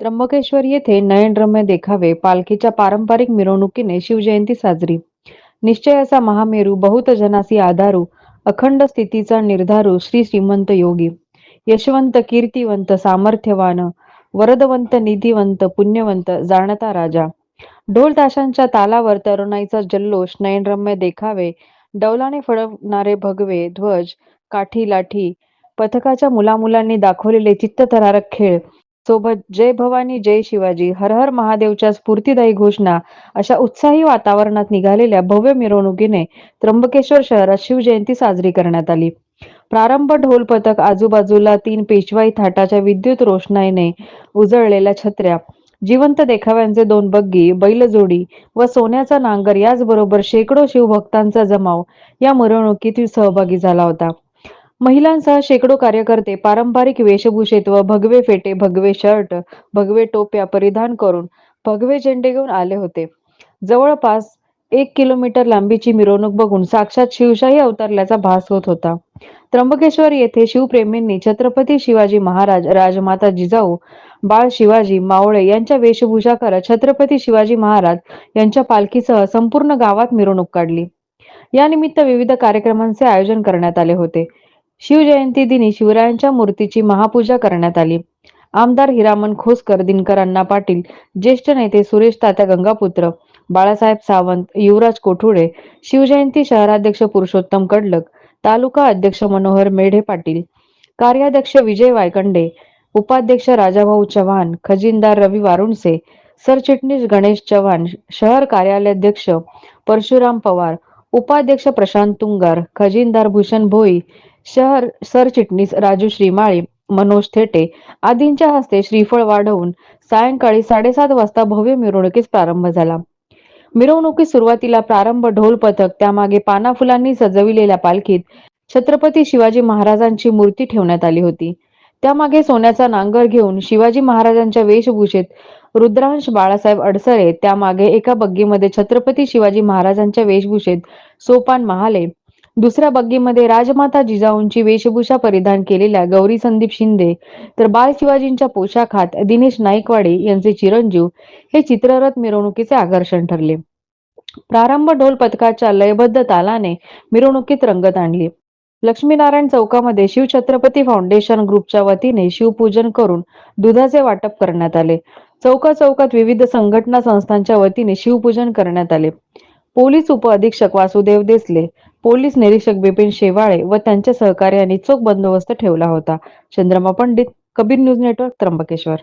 त्र्यंबकेश्वर येथे नयनरम्य देखावे पालखीच्या पारंपरिक मिरवणुकीने शिवजयंती साजरी. निश्चयाचा महामेरू बहुत जनासी आधारू अखंड स्थितीचा निर्धारू श्री श्रीमंत योगी. यशवंत कीर्तिवंत सामर्थ्यवान वरदवंत निधिवंत पुण्यवंत जाणता राजा. ढोल ताशांच्या तालावर तरुणाईचा जल्लोष नयनरम्य देखावे डौलाने फडवणारे भगवे ध्वज काठी लाठी पथकाच्या मुलामुलांनी दाखवलेले चित्तथरारक खेळ. सोबत जय भवानी जय शिवाजी हर हर महादेवच्या स्फूर्तिदायी घोषणा अशा उत्साही वातावरणात निघालेल्या भव्य मिरवणुकीने त्र्यंबकेश्वर शहरात शिवजयंती साजरी करण्यात आली. प्रारंभ ढोल पथक आजूबाजूला तीन पेशवाई थाटाच्या विद्युत रोषणाईने उजळलेल्या छत्र्या. जिवंत देखाव्यांचे दोन बग्गी बैलजोडी व सोन्याचा नांगर याचबरोबर शेकडो शिवभक्तांचा जमाव या मिरवणुकीत सहभागी झाला होता. महिलांसह शेकडो कार्यकर्ते पारंपरिक वेशभूषेत व भगवे फेटे भगवे शर्ट भगवे टोप्या परिधान करून भगवे झेंडे घेऊन आले होते. जवळपास एक किलोमीटर लांबीची मिरवणूक बघून साक्षात शिवशाही अवतरल्याचा भास होत होता. त्र्यंबकेश्वर येथे शिवप्रेमींनी छत्रपती शिवाजी महाराज राजमाता जिजाऊ बाळ शिवाजी मावळे यांच्या वेशभूषा करत छत्रपती शिवाजी महाराज यांच्या पालखीसह संपूर्ण गावात मिरवणूक काढली. यानिमित्त विविध कार्यक्रमांचे आयोजन करण्यात आले होते. शिवजयंती दिनी शिवरायांच्या मूर्तीची महापूजा करण्यात आली. आमदार हिरामन खोसकर दिनकर अण्णा पाटील ज्येष्ठ नेते सुरेश तात्या गंगापुत्र बाळासाहेब सावंत युवराज कोठुडे शिवजयंती शहराध्यक्ष पुरुषोत्तम कडलक तालुका अध्यक्ष मनोहर मेढे पाटील कार्याध्यक्ष विजय वायकंडे उपाध्यक्ष राजाभाऊ चव्हाण खजिनदार रवी वारुणसे सरचिटणीस गणेश चव्हाण शहर कार्यालयाध्यक्ष परशुराम पवार उपाध्यक्ष प्रशांत तुंगार खजिनदार भूषण भोई शहर सरचिटणीस राजू श्रीमाळी मनोज थेटे आदींच्या हस्ते श्रीफळ वाढवून सायंकाळी साडेसात वाजता भव्य मिरवणुकीस प्रारंभ झाला. मिरवणुकीत सुरुवातीला प्रारंभ ढोल पथक त्यामागे पाना फुलांनी सजविलेल्या पालखीत छत्रपती शिवाजी महाराजांची मूर्ती ठेवण्यात आली होती. त्यामागे सोन्याचा नांगर घेऊन शिवाजी महाराजांच्या वेशभूषेत रुद्रांश बाळासाहेब अडसरे त्यामागे एका बग्गीमध्ये छत्रपती शिवाजी महाराजांच्या वेशभूषेत सोपान महाले दुसऱ्या बग्गीमध्ये राजमाता जिजाऊंची वेशभूषा परिधान केलेल्या गौरी संदीप शिंदे तर बाळ शिवाजींच्या पोशाखात दिनेश नाईकवाडे यांचे चिरंजीव हे चित्ररथ मिरवणुकीचे आकर्षण ठरले. प्रारंभ ढोल पथकाच्या लयबद्ध तालाने मिरवणुकीत रंगत आणली. लक्ष्मीनारायण चौकामध्ये शिवछत्रपती फाउंडेशन ग्रुपच्या वतीने शिवपूजन करून दुधाचे वाटप करण्यात आले. चौका चौकात विविध संघटना संस्थांच्या वतीने शिवपूजन करण्यात आले. पोलीस उप अधीक्षक वासुदेव देसले पोलीस निरीक्षक बिपिन शेवाळे व त्यांच्या सहकार्याने चोख बंदोबस्त ठेवला होता. Chandrama Pandit Kabir news network Trimbakeshwar.